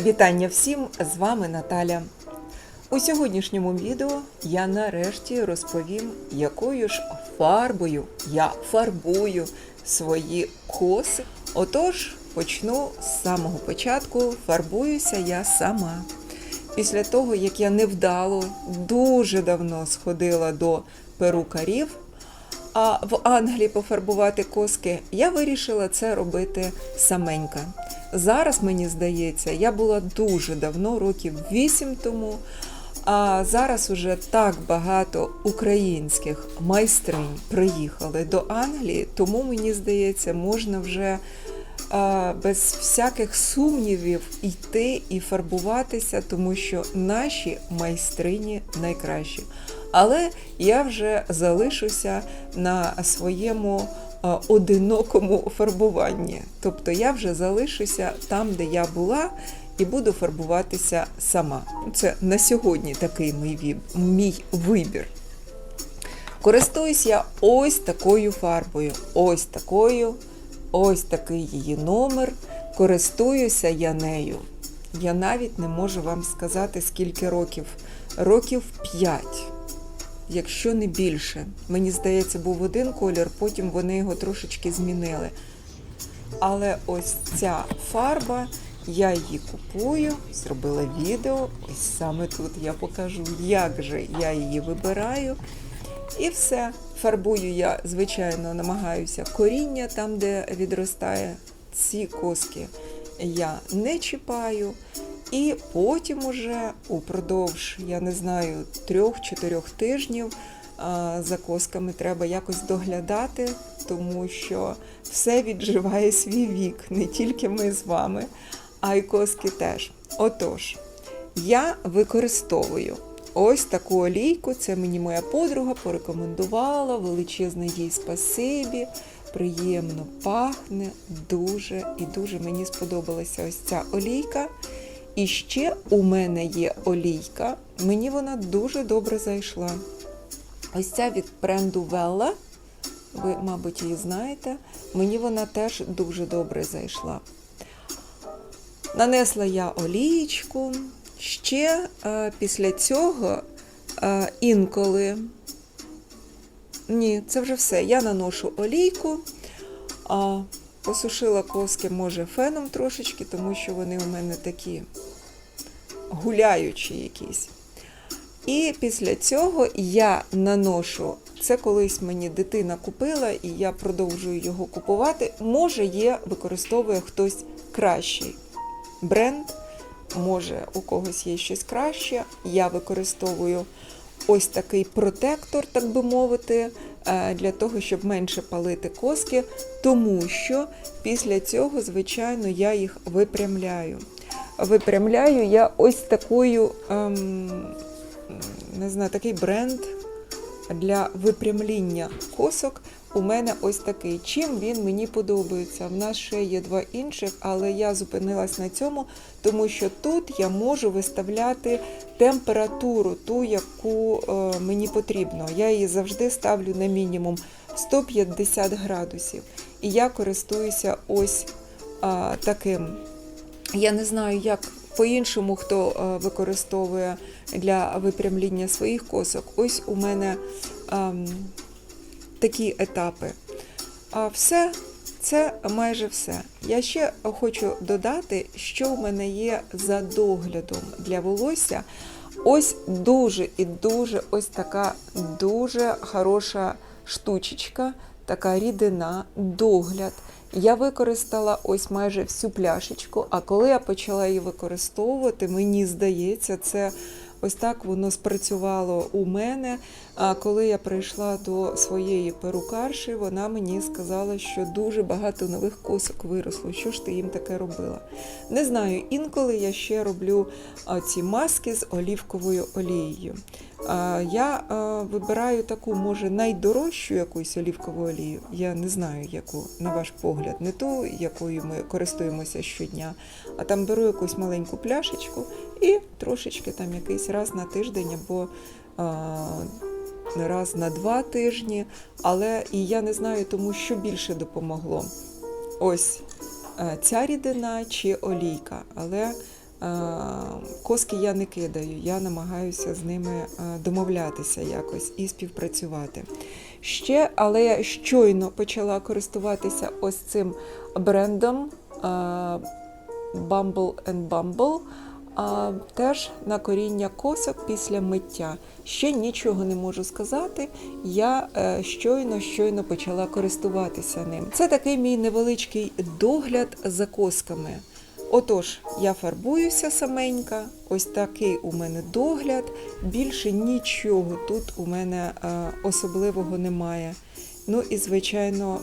Вітання всім! З вами Наталя. У сьогоднішньому відео я нарешті розповім, якою ж фарбою я фарбую свої коси. Отож, почну з самого початку. Фарбуюся я сама. Після того, як я невдало дуже давно сходила до перукарів, а в Англії пофарбувати коски, я вирішила це робити саменька. Зараз мені здається, я була дуже давно, років 8 тому. А зараз уже так багато українських майстринь приїхали до Англії, тому мені здається, можна вже а, без всяких сумнівів йти і фарбуватися, тому що наші майстрині найкращі. Але я вже залишуся на своєму одинокому фарбуванні. Тобто я вже залишуся там, де я була, і буду фарбуватися сама. Це на сьогодні такий мій, вибір. Користуюсь я ось такою фарбою, ось такою, ось такий її номер. Користуюся я нею. Я навіть не можу вам сказати, скільки років. Років 5, якщо не більше. Мені здається, був один колір, потім вони його трошечки змінили. Але ось ця фарба, я її купую, зробила відео. Ось саме тут я покажу, як же я її вибираю. І все. Фарбую я, звичайно, намагаюся коріння там, де відростає ці коски, я не чіпаю. І потім уже упродовж, я не знаю, трьох-чотирьох тижнів за косками треба якось доглядати, тому що все відживає свій вік, не тільки ми з вами, а й коски теж. Отож, я використовую ось таку олійку. Це мені моя подруга порекомендувала. Величезне їй спасибі. Приємно пахне, дуже і дуже мені сподобалася ось ця олійка. І ще у мене є олійка. Мені вона дуже добре зайшла. Ось ця від бренду Vella. Ви, мабуть, її знаєте. Мені вона теж дуже добре зайшла. Нанесла я олієчку. Ще е, після цього е, інколи. Ні, це вже все. Я наношу олійку, посушила коски, може, феном трошечки, тому що вони у мене такі гуляючі якісь. І після цього я наношу. Це колись мені дитина купила, і я продовжую його купувати. Може, є, використовує хтось кращий бренд, може, у когось є щось краще. Я використовую ось такий протектор, так би мовити, е, для того, щоб менше палити коски, тому що після цього, звичайно, я їх випрямляю. Випрямляю я ось такою, ем, не знаю, такий бренд для випрямління косок. У мене ось такий. Чим він мені подобається? В нас ще є два інших, але я зупинилась на цьому, тому що тут я можу виставляти температуру, ту, яку е, мені потрібно. Я її завжди ставлю на мінімум 150 градусів. І я користуюся ось а, таким. Я не знаю, як по-іншому хто е, використовує для випрямління своїх косок. Ось у мене ем, такі етапи. А все, це майже все. Я ще хочу додати, що в мене є за доглядом для волосся. Ось дуже і дуже ось така дуже хороша штучечка, така рідина, догляд. Я використала ось майже всю пляшечку, а коли я почала її використовувати, мені здається, це ось так воно спрацювало у мене. А коли я прийшла до своєї перукарші, вона мені сказала, що дуже багато нових косок виросло. Що ж ти їм таке робила? Не знаю, інколи я ще роблю ці маски з олівковою олією. Я вибираю таку, може, найдорожчу якусь олівкову олію. Я не знаю, яку, на ваш погляд, не ту, якою ми користуємося щодня, а там беру якусь маленьку пляшечку і трошечки там якийсь раз на тиждень або раз на два тижні. Але і я не знаю, тому що більше допомогло. Ось е, ця рідина чи олійка. Але Коски я не кидаю, я намагаюся з ними е, домовлятися якось і співпрацювати. Ще, але я щойно почала користуватися ось цим брендом е, Bumble and Bumble. А, теж на коріння косок після миття. Ще нічого не можу сказати. Я е, щойно щойно почала користуватися ним. Це такий мій невеличкий догляд за косками. Отож, я фарбуюся саменька, ось такий у мене догляд. Більше нічого тут у мене е, особливого немає. Ну і звичайно,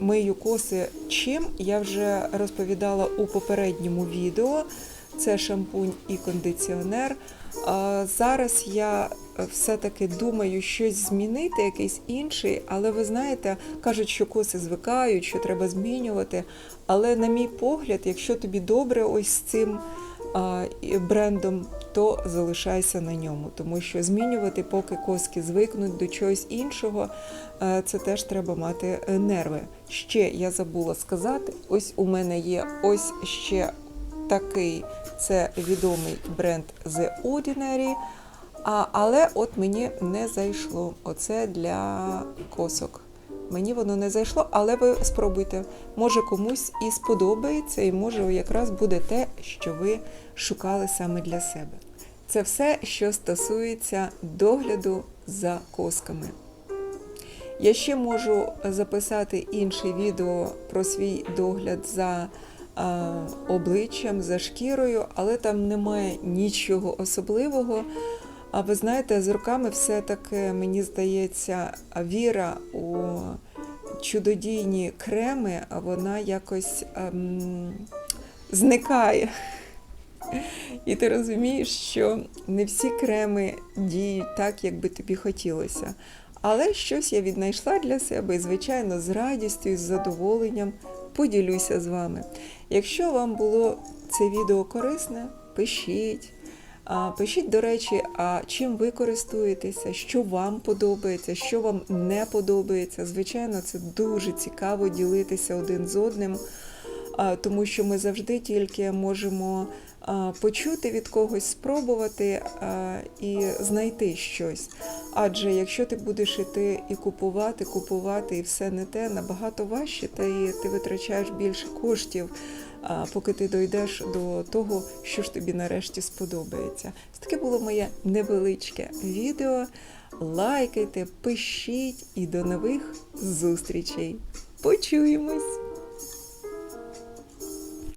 мию коси чим я вже розповідала у попередньому відео. Це шампунь і кондиціонер. Зараз я е, все-таки думаю щось змінити, якийсь інший, але ви знаєте, кажуть, що коси звикають, що треба змінювати. Але, на мій погляд, якщо тобі добре ось з цим брендом, то залишайся на ньому, тому що змінювати, поки коски звикнуть до чогось іншого, е, це теж треба мати е, нерви. Ще я забула сказати: ось у мене є ось ще такий це відомий бренд The Ordinary. А, але от мені не зайшло. Оце для косок. Мені воно не зайшло, але ви спробуйте. Може комусь і сподобається, і може якраз буде те, що ви шукали саме для себе. Це все, що стосується догляду за косками. Я ще можу записати інше відео про свій догляд за обличчям, за шкірою, але там немає нічого особливого. А ви знаєте, з роками все-таки, мені здається, віра у чудодійні креми, вона якось ем, зникає. І ти розумієш, що не всі креми діють так, як би тобі хотілося. Але щось я віднайшла для себе і, звичайно, з радістю і з задоволенням поділюся з вами. Якщо вам було це відео корисне, пишіть. Пишіть, до речі, а чим ви користуєтеся, що вам подобається, що вам не подобається. Звичайно, це дуже цікаво ділитися один з одним, тому що ми завжди тільки можемо почути від когось, спробувати і знайти щось. Адже якщо ти будеш іти і купувати, купувати, і все не те, набагато важче, та і ти витрачаєш більше коштів поки ти дойдеш до того, що ж тобі нарешті сподобається. Таке було моє невеличке відео. Лайкайте, пишіть і до нових зустрічей. Почуємось!